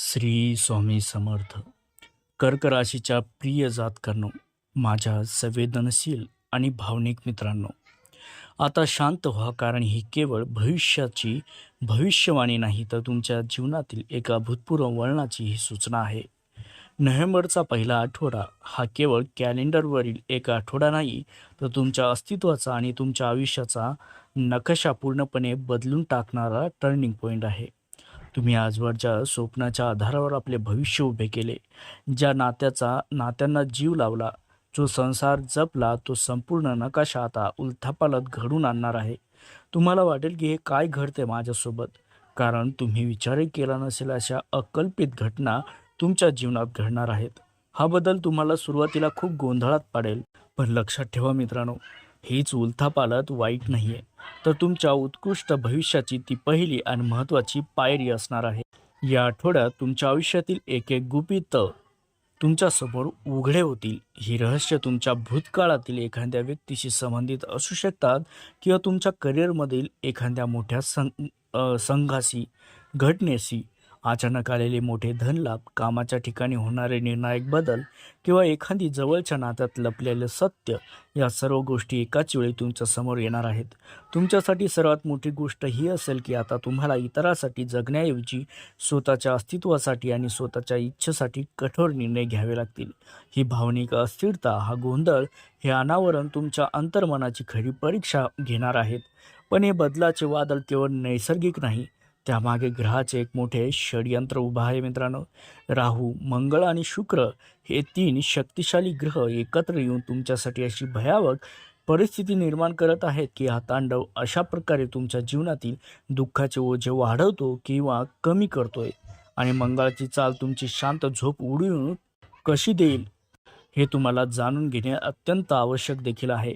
श्री स्वामी समर्थ. कर्क राशीच्या प्रिय जातकांनो माझ्या संवेदनशील आणि भावनिक मित्रांनो आता शांत व्हा कारण ही केवळ भविष्याची भविष्यवाणी नाही तर तुमच्या जीवनातील एका भूतपूर्व वळणाची ही सूचना आहे. नोव्हेंबरचा पहिला आठवडा हा केवळ कॅलेंडरवरील एक आठवडा नाही तर तुमच्या अस्तित्वाचा आणि तुमच्या आयुष्याचा नकाशा पूर्णपणे बदलून टाकणारा टर्निंग पॉईंट आहे. तुम्ही आजवरच्या स्वप्नाच्या आधारावर आपले भविष्य उभे केले. ज्या नात्याचा नात्यांना जीव लावला जो संसार जपला तो संपूर्ण नकाशा आता उलथापालत घडून आणणार आहे. तुम्हाला वाटेल की हे काय घडते माझ्यासोबत? कारण तुम्ही विचारही केला नसेल अशा अकल्पित घटना तुमच्या जीवनात घडणार आहेत. हा बदल तुम्हाला सुरुवातीला खूप गोंधळात पाडेल. पण लक्षात ठेवा मित्रांनो हीच उलथापालत वाईट नाही आहे तर तुमच्या उत्कृष्ट भविष्याची ती पहिली आणि महत्त्वाची पायरी असणार आहे. या आठवड्यात तुमच्या आयुष्यातील एक एक गुपित तुमच्यासमोर उघडे होतील. ही रहस्य तुमच्या भूतकाळातील एखाद्या व्यक्तीशी संबंधित असू शकतात किंवा तुमच्या करिअरमधील एखाद्या मोठ्या सं संघाशी घटनेशी अचानक आलेले मोठे धनलाभ कामाच्या ठिकाणी होणारे निर्णायक बदल किंवा एखादी जवळच्या नात्यात लपलेलं सत्य या सर्व गोष्टी एकाच वेळी तुमच्यासमोर येणार आहेत. तुमच्यासाठी सर्वात मोठी गोष्ट ही असेल की आता तुम्हाला इतरांसाठी जगण्याऐवजी स्वतःच्या अस्तित्वासाठी आणि स्वतःच्या इच्छेसाठी कठोर निर्णय घ्यावे लागतील. ही भावनिक अस्थिरता हा गोंधळ हे अनावरण तुमच्या अंतर्मनाची खरी परीक्षा घेणार आहेत. पण हे बदलाचे वादळ केवळ नैसर्गिक नाही त्यामागे ग्रहाचे एक मोठे षडयंत्र उभा आहे मित्रांनो. राहू मंगळ आणि शुक्र हे तीन शक्तिशाली ग्रह एकत्र येऊन तुमच्यासाठी अशी भयावक परिस्थिती निर्माण करत आहेत की हा तांडव अशा प्रकारे तुमच्या जीवनातील दुःखाचे ओझे वाढवतो किंवा कमी करतोय आणि मंगळाची चाल तुमची शांत झोप उडवून कशी देईल हे तुम्हाला जाणून घेणे अत्यंत आवश्यक देखील आहे.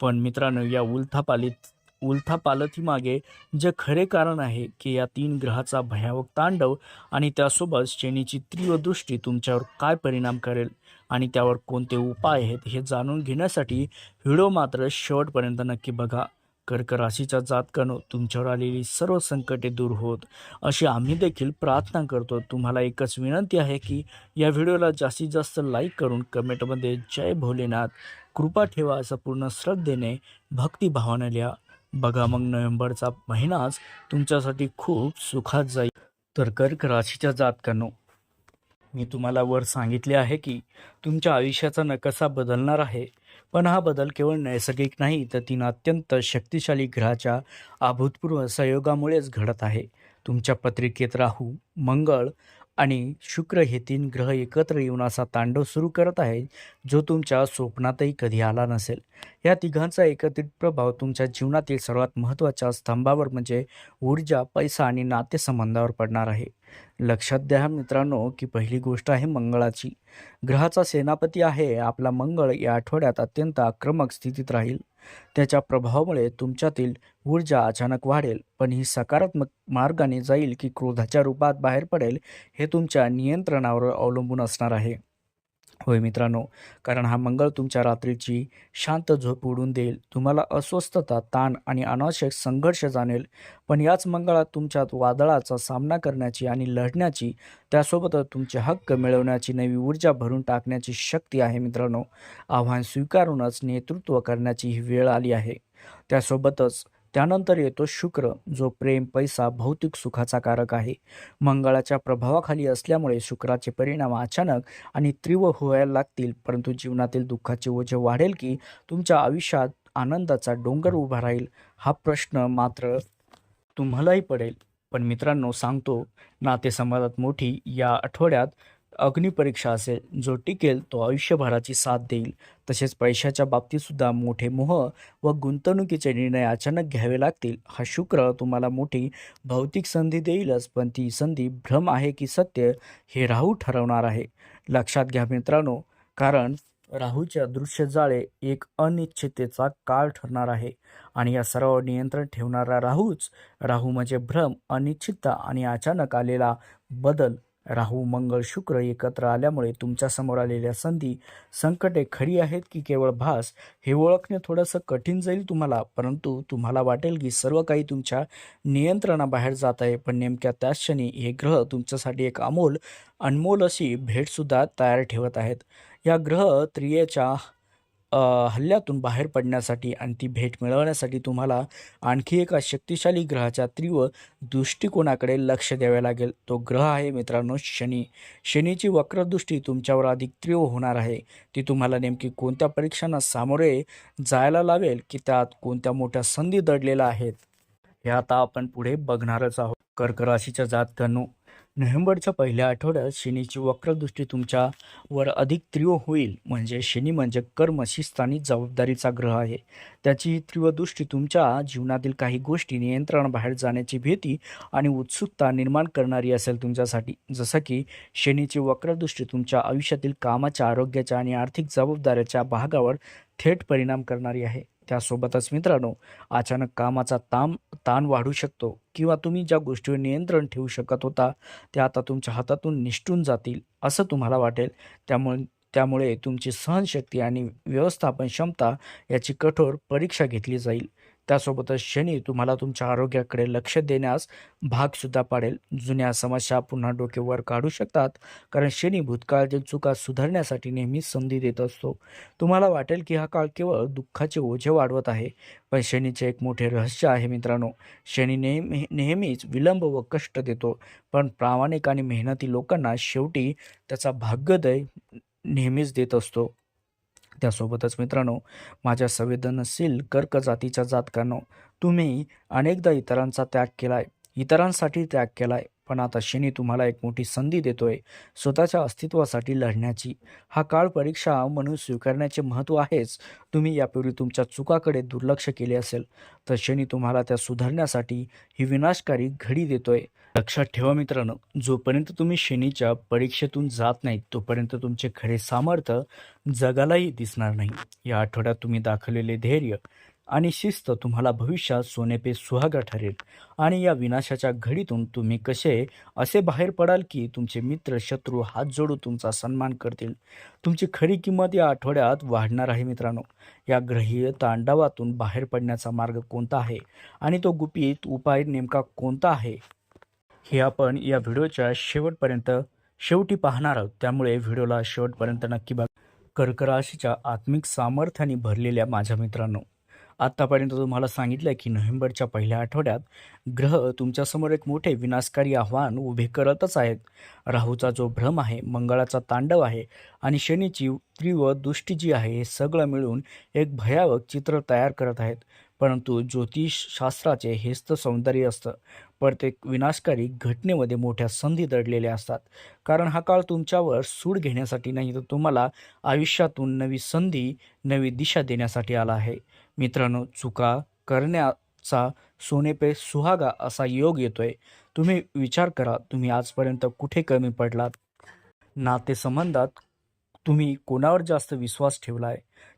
पण मित्रांनो या उलथापालीत उलथापालथीमागे जे खरे कारण आहे की या तीन ग्रहाचा भयावक तांडव आणि त्यासोबत शनीची तीव्र दृष्टी तुमच्यावर काय परिणाम करेल आणि त्यावर कोणते उपाय आहेत हे जाणून घेण्यासाठी व्हिडिओ मात्र शेवटपर्यंत नक्की बघा. कर्क राशीच्या जातकानं तुमच्यावर आलेली सर्व संकटे दूर होत. अशी आम्ही देखील प्रार्थना करतो. तुम्हाला एकच विनंती आहे की या व्हिडिओला जास्तीत जास्त लाईक करून कमेंटमध्ये जय भोलेनाथ. कृपा ठेवा असं पूर्ण श्रद्धेने भक्तिभावाने लिहा. बघा मग नोव्हेंबरचा महिनाच तुमच्यासाठी खूप सुखात जाईल. तर कर्क राशीच्या जातकांनो मी तुम्हाला वर सांगितले आहे की तुमच्या आयुष्याचा नकासा बदलणार आहे. पण हा बदल केवळ नैसर्गिक नाही तर तीन अत्यंत शक्तिशाली ग्रहाच्या अभूतपूर्व संयोगामुळेच घडत आहे. तुमच्या पत्रिकेत राहू मंगळ आणि शुक्र हे तीन ग्रह एकत्र येऊन असा तांडव सुरू करत आहे जो तुमच्या स्वप्नातही कधी आला नसेल. या तिघांचा एकत्रित प्रभाव तुमच्या जीवनातील सर्वात महत्त्वाच्या स्तंभावर म्हणजे ऊर्जा पैसा आणि नातेसंबंधावर पडणार आहे. लक्षात द्या मित्रांनो की पहिली गोष्ट आहे मंगळाची. ग्रहाचा सेनापती आहे आपला मंगळ या आठवड्यात अत्यंत आक्रमक स्थितीत राहील. त्याच्या प्रभावामुळे तुमच्यातील ऊर्जा अचानक वाढेल पण ही सकारात्मक मार्गाने जाईल की क्रोधाच्या रूपात बाहेर पडेल हे तुमच्या नियंत्रणावर अवलंबून असणार आहे. होय मित्रांनो कारण हा मंगळ तुमच्या रात्रीची शांत झोप उडून देईल. तुम्हाला अस्वस्थता ताण आणि अनावश्यक संघर्ष जाणेल पण याच मंगळात तुमच्यात वादळाचा सामना करण्याची आणि लढण्याची त्यासोबतच तुमचे हक्क मिळवण्याची नवी ऊर्जा भरून टाकण्याची शक्ती आहे मित्रांनो. आव्हान स्वीकारूनच नेतृत्व करण्याची ही वेळ आली आहे. त्यासोबतच त्यानंतर येतो शुक्र जो प्रेम पैसा भौतिक सुखाचा कारक आहे. मंगळाच्या प्रभावाखाली असल्यामुळे शुक्राचे परिणाम अचानक आणि तीव्र होयला लागतील परंतु जीवनातील दुःखाचे ओझे वाढेल की तुमच्या आयुष्यात आनंदाचा डोंगर उभा राहील हा प्रश्न मात्र तुम्हालाही पडेल. पण मित्रांनो सांगतो नातेसंबंधात मोठी या आठवड्यात अग्निपरीक्षा असेल जो टिकेल तो आयुष्यभराची साथ देईल. तसेच पैशाच्या बाबतीतसुद्धा मोठे मोह व गुंतवणुकीचे निर्णय अचानक घ्यावे लागतील हा शुक्र तुम्हाला मोठी भौतिक संधी देईलच पण ती संधी भ्रम आहे की सत्य हे राहू ठरवणार आहे. लक्षात घ्या मित्रांनो कारण राहूच्या दृश्य जाळे एक अनिश्चिततेचा काळ ठरणार आहे आणि या सर्व नियंत्रण ठेवणारा राहूच राहू म्हणजे भ्रम अनिश्चितता आणि अचानक आलेला बदल राहू मंगळ शुक्र एकत्र आल्यामुळे तुमच्यासमोर आलेल्या संधी संकटे खरी आहेत की केवळ भास हे ओळखणे थोडंसं कठीण जाईल तुम्हाला परंतु तुम्हाला वाटेल की सर्व काही तुमच्या नियंत्रणाबाहेर जात आहे. पण नेमक्या त्याच क्षणी हे ग्रह तुमच्यासाठी एक अमोल अनमोल अशी भेटसुद्धा तयार ठेवत आहेत. या ग्रह त्रियेच्या हल्ल्यातून बाहेर पडण्यासाठी आणि ती भेट मिळवण्यासाठी तुम्हाला आणखी एका शक्तिशाली ग्रहाच्या तीव्र दृष्टिकोनाकडे लक्ष द्यावे लागेल. तो ग्रह आहे मित्रांनो शनी. शनीची वक्रदृष्टी तुमच्यावर अधिक तीव्र होणार आहे. ती तुम्हाला नेमकी कोणत्या परीक्षांना सामोरे जायला लावेल की त्यात कोणत्या मोठ्या संधी दडलेल्या आहेत? हे आता आपण पुढे बघणारच आहोत. कर्क राशीच्या जातकांनो नोव्हेंबरच्या पहिल्या आठवड्यात शनीची वक्रदृष्टी तुमच्यावर अधिक तीव्र होईल. म्हणजे शनी म्हणजे कर्म शिस्त जबाबदारीचा ग्रह आहे. त्याची ही तीव्र दृष्टी तुमच्या जीवनातील काही गोष्टी नियंत्रणाबाहेर जाण्याची भीती आणि उत्सुकता निर्माण करणारी असेल तुमच्यासाठी. जसं की शनीची वक्रदृष्टी तुमच्या आयुष्यातील कामाच्या आरोग्याच्या आणि आर्थिक जबाबदाऱ्याच्या भागावर थेट परिणाम करणारी आहे. त्यासोबतच मित्रांनो अचानक कामाचा ताण ताण वाढू शकतो किंवा तुम्ही ज्या गोष्टीवर नियंत्रण ठेवू शकत होता त्या आता तुमच्या हातातून निष्ठून जातील असं तुम्हाला वाटेल. त्यामुळे त्यामुळे तुमची सहनशक्ती आणि व्यवस्थापन क्षमता याची कठोर परीक्षा घेतली जाईल. त्यासोबतच शनी तुम्हाला तुमच्या आरोग्याकडे लक्ष देण्यास भागसुद्धा पाडेल. जुन्या समस्या पुन्हा डोकेवर काढू शकतात कारण शनी भूतकाळातील चुका सुधारण्यासाठी नेहमीच संधी देत असतो. तुम्हाला वाटेल की हा काळ केवळ दुःखाचे ओझे वाढवत आहे पण शनीचे एक मोठे रहस्य आहे मित्रांनो. शनी नेहमी नेहमीच विलंब व कष्ट देतो पण प्रामाणिक आणि मेहनती लोकांना शेवटी त्याचा भाग्योदय नेहमीच देत असतो. त्यासोबतच मित्रांनो माझ्या संवेदनशील कर्क जातीच्या जातकांनो तुम्ही अनेकदा इतरांचा त्याग केलाय. इतरांसाठी त्याग केलाय. पण आता शनी तुम्हाला एक मोठी संधी देतोय स्वतःच्या अस्तित्वासाठी लढण्याची. हा काळ परीक्षा म्हणून स्वीकारण्याचे महत्त्व आहेच. तुम्ही यापूर्वी तुमच्या चुकाकडे दुर्लक्ष केले असेल तर शनी तुम्हाला त्या सुधारण्यासाठी ही विनाशकारी घडी देतोय. लक्षात ठेवा मित्रांनो जोपर्यंत तुम्ही शनीच्या परीक्षेतून जात नाहीत तोपर्यंत तुमचे खरे सामर्थ्य जगालाही दिसणार नाही. या आठवड्यात तुम्ही दाखवलेले धैर्य आणि शिस्त तुम्हाला भविष्यात सोनेपे सुहागा ठरेल. आणि या विनाशाच्या घडीतून तुम्ही कसे असे बाहेर पडाल की तुमचे मित्र शत्रू हात जोडू तुमचा सन्मान करतील. तुमची खरी किंमत या आठवड्यात वाढणार आहे मित्रांनो. या ग्रहीय तांडवातून बाहेर पडण्याचा मार्ग कोणता आहे? आणि तो गुपित उपाय नेमका कोणता आहे? हे आपण या व्हिडिओच्या शेवटपर्यंत शेवटी पाहणार आहोत. त्यामुळे व्हिडिओला शेवटपर्यंत नक्की बघा. कर्क राशीच्या आत्मिक सामर्थ्याने भरलेल्या माझ्या मित्रांनो आत्तापर्यंत तुम्हाला सांगितलं की नोव्हेंबरच्या पहिल्या आठवड्यात ग्रह तुमच्यासमोर एक मोठे विनाशकारी आव्हान उभे करतच आहेत. राहूचा जो भ्रम आहे मंगळाचा तांडव आहे आणि शनीची तीव्र दृष्टी जी आहे हे सगळं मिळून एक भयावक चित्र तयार करत आहेत. परंतु ज्योतिषशास्त्राचे हेच तर सौंदर्य असतं. प्रत्येक विनाशकारी घटनेमध्ये मोठ्या संधी दडलेल्या असतात. कारण हा काळ तुमच्यावर सूड घेण्यासाठी नाही तर तुम्हाला आयुष्यातून नवी संधी नवी दिशा देण्यासाठी आला आहे. मित्रांनो चुका करण्याचा सोनेपे सुहागा असा योग येतोय. तुम्ही विचार करा तुम्ही आजपर्यंत कुठे कमी पडलात? नातेसंबंधात तुम्ही कोणावर जास्त विश्वास ठेवलाय?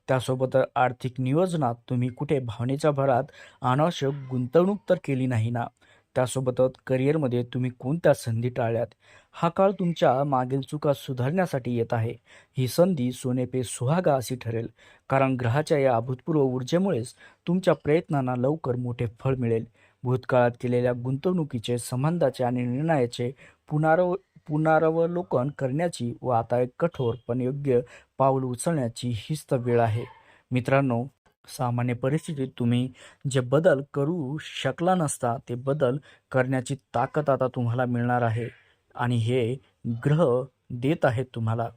त्यासोबत आर्थिक नियोजनात तुम्ही कुठे भावनेच्या भरात अनावश्यक गुंतवणूक तर केली नाही ना? त्यासोबतच करिअरमध्ये तुम्ही कोणत्या संधी टाळल्यात? हा काळ तुमच्या मागील चुका सुधारण्यासाठी येत आहे. ही संधी सोनेपे सुहागा अशी ठरेल. कारण ग्रहाच्या या अभूतपूर्व ऊर्जेमुळेच तुमच्या प्रयत्नांना लवकर मोठे फळ मिळेल. भूतकाळात केलेल्या गुंतवणुकीचे संबंधाचे आणि निर्णयाचे पुनराव पुनरावलोकन करण्याची व आता एक कठोर पण योग्य पाऊल उचलण्याची हीच तर वेळ आहे. मित्रांनो सामान्य परिस्थितीत तुम्ही जे बदल करू शकला नसता ते बदल करण्याची ताकद आता तुम्हाला मिळणार आहे. आणि हे ग्रह देत आहेत तुम्हाला.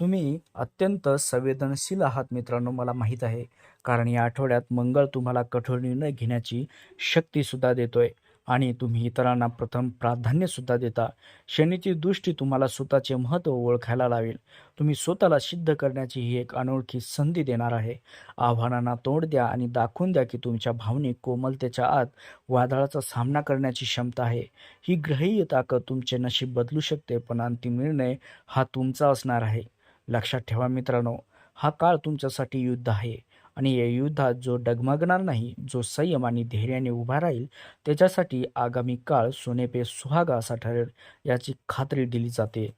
तुम्ही अत्यंत संवेदनशील आहात मित्रांनो मला माहीत आहे. कारण या आठवड्यात मंगळ तुम्हाला कठोर निर्णय घेण्याची शक्तीसुद्धा देतोय. आणि तुम्ही इतरांना प्रथम प्राधान्यसुद्धा देता. शनीची दृष्टी तुम्हाला स्वतःचे महत्त्व ओळखायला लावेल. तुम्ही स्वतःला सिद्ध करण्याची ही एक अनोळखी संधी देणार आहे. आव्हानांना तोंड द्या आणि दाखवून द्या की तुमच्या भावनिक कोमलतेच्या आत वादळाचा सामना करण्याची क्षमता आहे. ही ग्रहीय ताकद तुमचे नशीब बदलू शकते पण अंतिम निर्णय हा तुमचा असणार आहे. लक्षात ठेवा मित्रांनो हा काळ तुमच्यासाठी युद्ध आहे. आणि या युद्धात जो डगमगणार नाही जो संयम आणि धैर्याने उभा राहील त्याच्यासाठी आगामी काळ सोनेपे सुहागा असा ठरेल याची खात्री दिली जाते.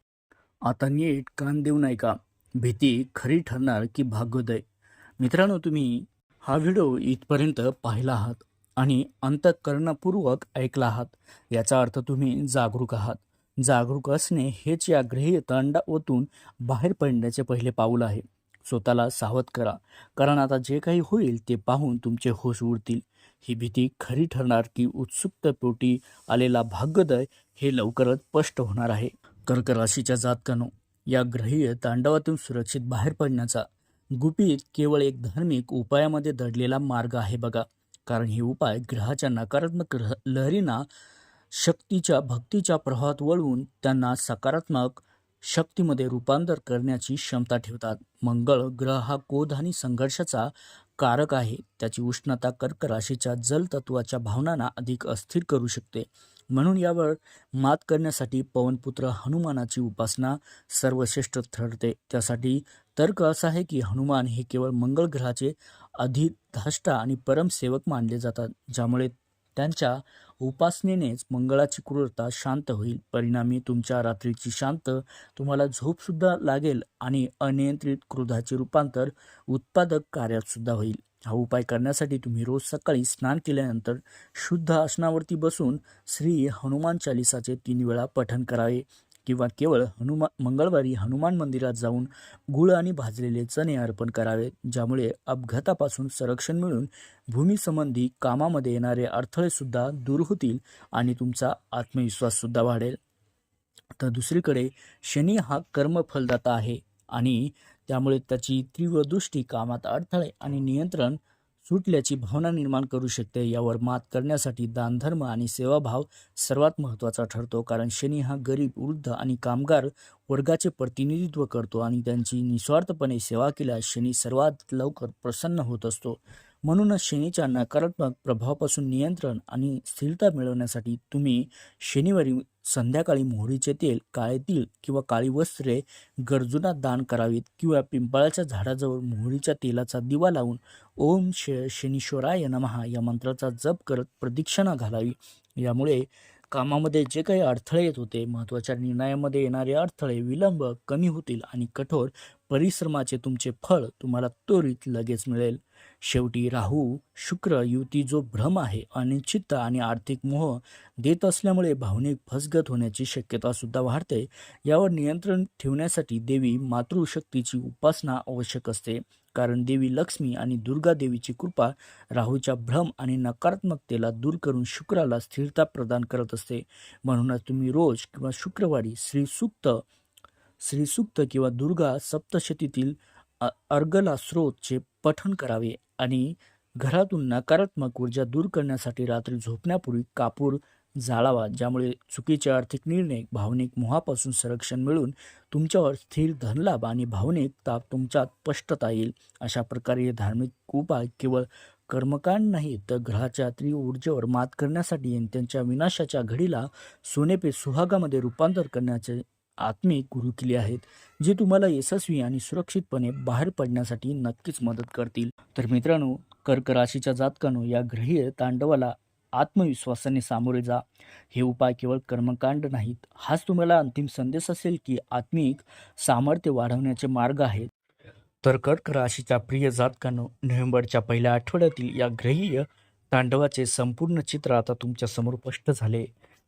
आता नीट कान देऊ नये का भीती खरी ठरणार की भाग्योदय. मित्रांनो तुम्ही हा व्हिडिओ इथपर्यंत पाहिला आहात आणि अंतःकरणपूर्वक ऐकला आहात. याचा अर्थ तुम्ही जागरूक आहात. जागरूक असणे हेच या ग्रही तांडावतून बाहेर पडण्याचे पहिले पाऊल आहे. स्वतःला सावध करा. कारण आता जे काही होईल ते पाहून तुमचे होश उडतील. ही भीती खरी ठरणार की उत्सुकतेपोटी आलेला भाग्योदय हे लवकरच स्पष्ट होणार आहे. कर्क राशीच्या जातकानो या ग्रहीय तांडवातून सुरक्षित बाहेर पडण्याचा गुपित केवळ एक धार्मिक उपायामध्ये दडलेला मार्ग आहे बघा. कारण हे उपाय ग्रहाच्या नकारात्मक लहरींना शक्तीच्या भक्तीच्या प्रवाहात वळवून त्यांना सकारात्मक शक्तीमध्ये रूपांतर करण्याची क्षमता ठेवतात. मंगळ ग्रह हा क्रोध आणि संघर्षाचा कारक आहे. त्याची उष्णता कर्क राशीच्या जल तत्वाच्या भावनांना अधिक अस्थिर करू शकते. म्हणून यावर मात करण्यासाठी पवनपुत्र हनुमानाची उपासना सर्वश्रेष्ठ ठरते. त्यासाठी तर्क असा आहे की हनुमान हे केवळ मंगळ ग्रहाचे अधिधाष्टा आणि परमसेवक मानले जातात ज्यामुळे त्यांच्या उपासनेनेच मंगळाची क्रूरता शांत होईल. परिणामी तुमच्या रात्रीची शांत तुम्हाला झोपसुद्धा लागेल आणि अनियंत्रित क्रोधाचे रूपांतर उत्पादक कार्यातसुद्धा होईल. हा उपाय करण्यासाठी तुम्ही रोज सकाळी स्नान केल्यानंतर शुद्ध आसनावरती बसून श्री हनुमान चालिसाचे तीन वेळा पठण करावे. किंवा केवळ हनुमा मंगळवारी हनुमान मंदिरात जाऊन गुळ आणि भाजलेले चणे अर्पण करावेत ज्यामुळे अपघातापासून संरक्षण मिळून भूमीसंबंधी कामामध्ये येणारे अडथळेसुद्धा दूर होतील आणि तुमचा आत्मविश्वाससुद्धा वाढेल. तर दुसरीकडे शनी हा कर्मफलदाता आहे आणि त्यामुळे त्याची तीव्र दृष्टी कामात अडथळे आणि नियंत्रण सुटल्याची भावना निर्माण करू शकते. यावर मात करण्यासाठी दानधर्म आणि सेवाभाव सर्वात महत्त्वाचा ठरतो. कारण शनी हा गरीब वृद्ध आणि कामगार वर्गाचे प्रतिनिधित्व करतो आणि त्यांची निस्वार्थपणे सेवा केल्यास शनी सर्वात लवकर प्रसन्न होत असतो. म्हणूनच शनीच्या नकारात्मक प्रभावापासून नियंत्रण आणि स्थिरता मिळवण्यासाठी तुम्ही शनिवारी संध्याकाळी मोहरीचे तेल काळे तीळ किंवा काळी वस्त्रे गरजूंना दान करावीत किंवा पिंपळाच्या झाडाजवळ मोहरीच्या तेलाचा दिवा लावून ओम श शनीश्वराय नमहा या मंत्राचा जप करत प्रदक्षिणा घालावी. यामुळे कामामध्ये जे काही अडथळे येत होते महत्त्वाच्या निर्णयामध्ये येणारे अडथळे विलंब कमी होतील आणि कठोर परिश्रमाचे तुमचे फळ तुम्हाला त्वरित लगेच मिळेल. शेवटी राहू शुक्र युती जो भ्रम आहे अनिश्चितता आणि आर्थिक मोह देत असल्यामुळे भावनिक फसगत होण्याची शक्यता सुद्धा वाढते. यावर नियंत्रण ठेवण्यासाठी देवी मातृशक्तीची उपासना आवश्यक असते. कारण देवी लक्ष्मी आणि दुर्गा देवीची कृपा राहूच्या भ्रम आणि नकारात्मकतेला दूर करून शुक्राला स्थिरता प्रदान करत असते. म्हणूनच तुम्ही रोज किंवा शुक्रवारी श्रीसूक्त श्रीसूक्त किंवा दुर्गा सप्तशतीतील अ- अर्गला स्रोतचे पठण करावे. आणि घरातून नकारात्मक ऊर्जा दूर करण्यासाठी रात्री झोपण्यापूर्वी कापूर जाळावा ज्यामुळे चुकीचे आर्थिक निर्णय भावनिक मोहापासून संरक्षण मिळून तुमच्यावर स्थिर धनलाभ आणि भावनिक ताप तुमच्यात स्पष्टता येईल. अशा प्रकारे हे धार्मिक उपाय केवळ कर्मकांड नाही तर ग्रहाच्या तीव्र ऊर्जेवर मात करण्यासाठी आणि त्यांच्या विनाशाच्या घडीला सोनेपे सुहागामध्ये रूपांतर करण्याचे आत्मिक गुरु केली आहेत जे तुम्हाला यशस्वी आणि सुरक्षितपणे बाहेर पडण्यासाठी नक्कीच मदत करतील. तर मित्रांनो कर्क राशीच्या जातकानो या ग्रहीय तांडवाला आत्मविश्वासाने सामोरे जा. हे उपाय केवळ कर्मकांड नाहीत हाच तुम्हाला अंतिम संदेश असेल की आत्मिक सामर्थ्य वाढवण्याचे मार्ग आहेत. तर कर्क राशीच्या प्रिय जातकांनो नोव्हेंबरच्या पहिल्या आठवड्यातील या ग्रहीय तांडवाचे संपूर्ण चित्र आता तुमच्यासमोर स्पष्ट झाले.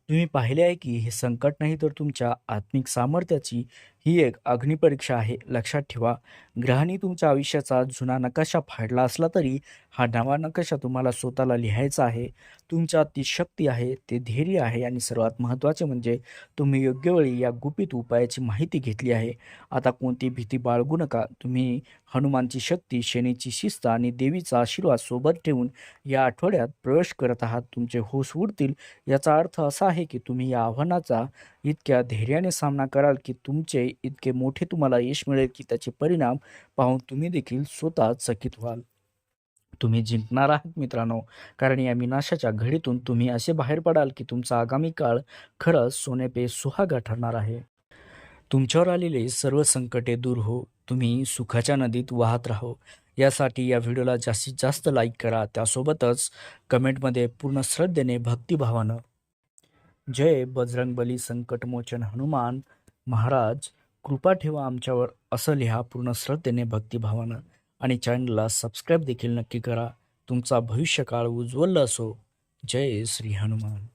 तुम्ही पाहिले आहे की हे संकट नाही तर तुमच्या आत्मिक सामर्थ्याची ही एक अग्निपरीक्षा आहे. लक्षात ठेवा ग्रहांनी तुमच्या आयुष्याचा जुना नकाशा फाडला असला तरी हा नवा नकाशा तुम्हाला स्वतःला लिहायचा आहे. तुमच्यात ती शक्ती आहे ते धैर्य आहे आणि सर्वात महत्त्वाचे म्हणजे तुम्ही योग्य वेळी या गुपित उपायाची माहिती घेतली आहे. आता कोणती भीती बाळगू नका. तुम्ही हनुमानची शक्ती शनीची शिस्त आणि देवीचा आशीर्वाद सोबत ठेवून या आठवड्यात प्रवेश करत आहात. तुमचे होश उडतील. याचा अर्थ असा आहे की तुम्ही या आव्हानाचा इतक्या धैर्याने सामना कराल की तुमचे इतके मोठे तुम्हाला यश मिळेल की त्याचे परिणाम पाहून तुम्ही देखील स्वतः चकित व्हाल. तुम्ही जिंकणार आहात मित्रांनो कारण या विनाशाच्या घडीतून तुम्ही असे बाहेर पडाल की तुमचा आगामी काळ खरंच सोनेपे सुहागा ठरणार आहे. तुमच्यावर आलेले सर्व संकटे दूर हो तुम्ही सुखाच्या नदीत वाहत राहो. यासाठी या व्हिडिओला जास्तीत जास्त लाईक करा त्यासोबतच कमेंटमध्ये पूर्ण श्रद्धेने भक्तिभावानं. जय बजरंगबली संकटमोचन हनुमान महाराज. कृपा ठेवा आमच्यावर असं लिहा पूर्ण श्रद्धेने भक्तिभावानं. आणि चॅनलला सबस्क्राईब देखील नक्की करा. तुमचा भविष्यकाळ उज्ज्वल असो. जय श्री हनुमान.